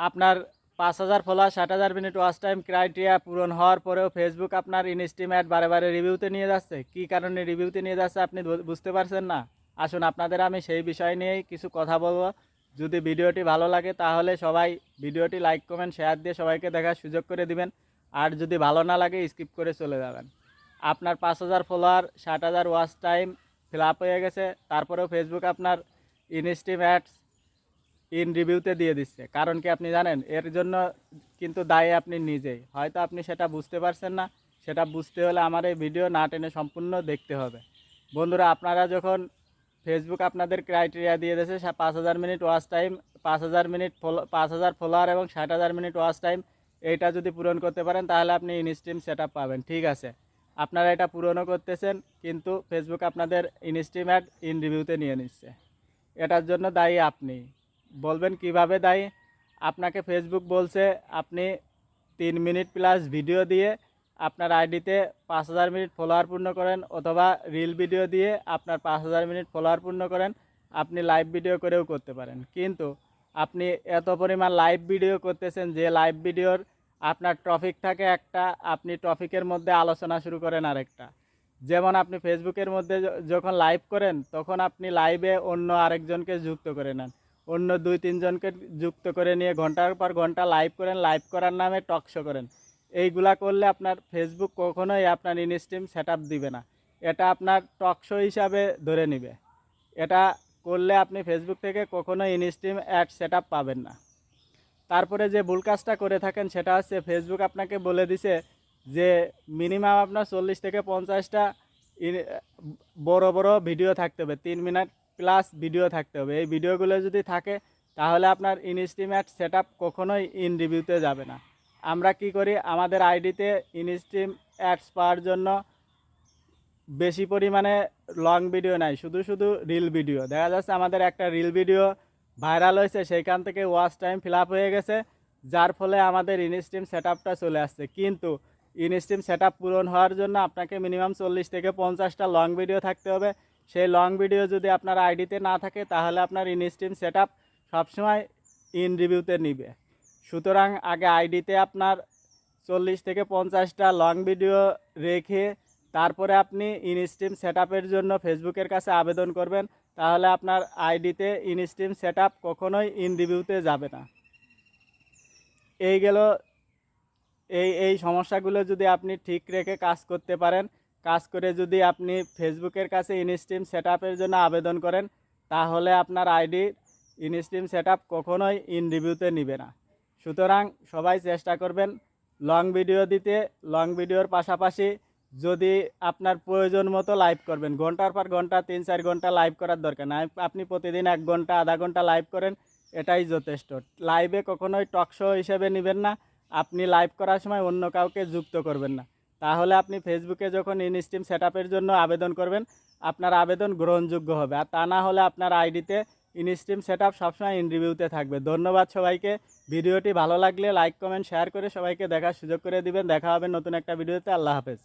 আপনার পাঁচ হাজার ফলোয়ার ষাট হাজার মিনিট ওয়াচ টাইম ক্রাইটেরিয়া পূরণ হওয়ার পরেও ফেসবুক আপনার ইনস্টিমেট বারে বারে রিভিউতে নিয়ে যাচ্ছে। কী কারণে রিভিউতে নিয়ে যাচ্ছে আপনি বুঝতে পারছেন না? আসুন আপনাদের আমি সেই বিষয় নিয়েই কিছু কথা বলব। যদি ভিডিওটি ভালো লাগে তাহলে সবাই ভিডিওটি লাইক কমেন্ট শেয়ার দিয়ে সবাইকে দেখার সুযোগ করে দিবেন। আর যদি ভালো না লাগে স্কিপ করে চলে যাবেন। আপনার পাঁচ হাজার ফলোয়ার ষাট হাজার ওয়াচ টাইম ফিল আপ হয়ে গেছে। তারপরেও ফেসবুক আপনার ইনস্টিম অ্যাডস ইন রিভিউতে দিয়ে দিচ্ছে। কারণ কি আপনি জানেন, এর জন্য কিন্তু দায়ী আপনি নিজেই। হয়তো আপনি সেটা বুঝতে পারছেন না, সেটা বুঝতে হলে আমার এই ভিডিও না টেনে সম্পূর্ণ দেখতে হবে। বন্ধুরা, আপনারা যখন ফেসবুক আপনাদের ক্রাইটেরিয়া দিয়ে দিয়েছে পাঁচ হাজার মিনিট ওয়াচ টাইম পাঁচ হাজার মিনিট ফলো পাঁচ হাজার ফলোয়ার এবং ষাট হাজার মিনিট ওয়াচ টাইম এইটা যদি পূরণ করতে পারেন, তাহলে আপনি ইনস্ট্রিম সেট পাবেন। ঠিক আছে? আপনারা এটা পূরণও করতেছেন, কিন্তু ফেসবুক আপনাদের ইনস্ট্রিম অ্যাড ইন রিভিউতে নিয়ে নিচ্ছে। এটার জন্য দায়ী আপনি। বলবেন কীভাবে দায়ী? আপনাকে ফেসবুক বলছে, আপনি তিন মিনিট প্লাস ভিডিও দিয়ে আপনার আইডিতে পাঁচ হাজার মিনিট ফলোয়ার পূর্ণ করেন অথবা রিল ভিডিও দিয়ে আপনার পাঁচ হাজার মিনিট ফলোয়ার পূর্ণ করেন, আপনি লাইভ ভিডিও করেও করতে পারেন। কিন্তু আপনি এত পরিমাণ লাইভ ভিডিও করতেছেন যে লাইভ ভিডিওর আপনার টপিক থাকে একটা, আপনি টপিকের মধ্যে আলোচনা শুরু করেন আরেকটা। যেমন আপনি ফেসবুকের মধ্যে যখন লাইভ করেন, তখন আপনি লাইভে অন্য আরেকজনকে যুক্ত করে নেন। অন্য দুই, তিনজনকে যুক্ত করে নিয়ে ঘণ্টার পর ঘণ্টা লাইভ করেন লাইভ করার নামে টকশো করেন। এইগুলা করলে আপনার ফেসবুক কখনোই আপনার ইনস্ট্রিম সেট দিবে না। এটা আপনার টকশো হিসাবে ধরে নিবে। এটা করলে আপনি ফেসবুক থেকে কখনো ইনস্ট্রিম অ্যাড সেট পাবেন না। তারপরে যে ভুল কাজটা করে থাকেন সেটা হচ্ছে ফেসবুক আপনাকে বলে দিছে যে মিনিমাম আপনার চল্লিশ থেকে পঞ্চাশটা বড় বড় ভিডিও থাকতে হবে। তিন মিনিট প্লাস ভিডিও থাকতে হবে। এই ভিডিওগুলো যদি থাকে, তাহলে আপনার ইনস্ট্রিমেট সেট আপ কখনোই ইন রিভিউতে যাবে না। আমরা কি করি, আমাদের আইডিতে ইনস্ট্রিম অ্যাডস পাওয়ার জন্য বেশি পরিমাণে লং ভিডিও নাই, শুধু শুধু রিল ভিডিও দেখা যাচ্ছে আমাদের একটা রিল ভিডিও ভাইরাল হয়েছে, সেইখান থেকে ওয়াচ টাইম ফিল হয়ে গেছে, যার ফলে আমাদের ইনস্ট্রিম সেট আপটা চলে আসছে। কিন্তু ইনস্ট্রিম সেট পূরণ হওয়ার জন্য আপনাকে মিনিমাম চল্লিশ থেকে পঞ্চাশটা লং ভিডিও থাকতে হবে। সেই লং ভিডিও যদি আপনার আইডিতে না থাকে, তাহলে আপনার ইনস্ট্রিম সেট আপ সবসময় ইন রিভিউতে নিবে। সুতরাং আগে আইডিতে আপনার চল্লিশ থেকে পঞ্চাশটা লং ভিডিও রেখে তারপরে আপনি ইনস্ট্রিম সেট জন্য ফেসবুকের কাছে আবেদন করবেন, তাহলে আপনার আইডিতে ইনস্ট্রিম সেট আপ কখনোই ইন রিভিউতে যাবে না। এই গেল, এই এই সমস্যাগুলো যদি আপনি ঠিক রেখে কাজ করতে পারেন কাজ করে যদি আপনি ফেসবুকের কাছে ইনস্ট্রিম সেট জন্য আবেদন করেন, তাহলে আপনার আইডি ইনস্ট্রিম সেট আপ কখনোই ইন রিভিউতে নিবে না। সুতরাং সবাই চেষ্টা করবেন লং ভিডিও দিতে। লং ভিডিওর পাশাপাশি যদি আপনার প্রয়োজন মতো লাইভ করবেন, ঘণ্টার পর ঘণ্টা, তিন চার ঘণ্টা লাইভ করার দরকার না আপনি প্রতিদিন এক ঘণ্টা, আধা ঘণ্টা লাইভ করেন, এটাই যথেষ্ট। লাইভে কখনোই টকশো হিসেবে নেবেন না। আপনি লাইভ করার সময় অন্য কাউকে যুক্ত করবেন না। তাহলে আপনি ফেসবুকে যখন ইনস্ট্রিম সেট জন্য আবেদন করবেন, আপনার আবেদন গ্রহণযোগ্য হবে। আর তা না হলে আপনার আইডিতে ইনস্ট্রিম সেট আপ সবসময় ইন রিভিউতে থাকবে। ধন্যবাদ সবাইকে। ভিডিওটি ভালো লাগলে লাইক কমেন্ট শেয়ার করে সবাইকে দেখার সুযোগ করে দিবেন। দেখা হবে নতুন একটা ভিডিওতে। আল্লাহ হাফেজ।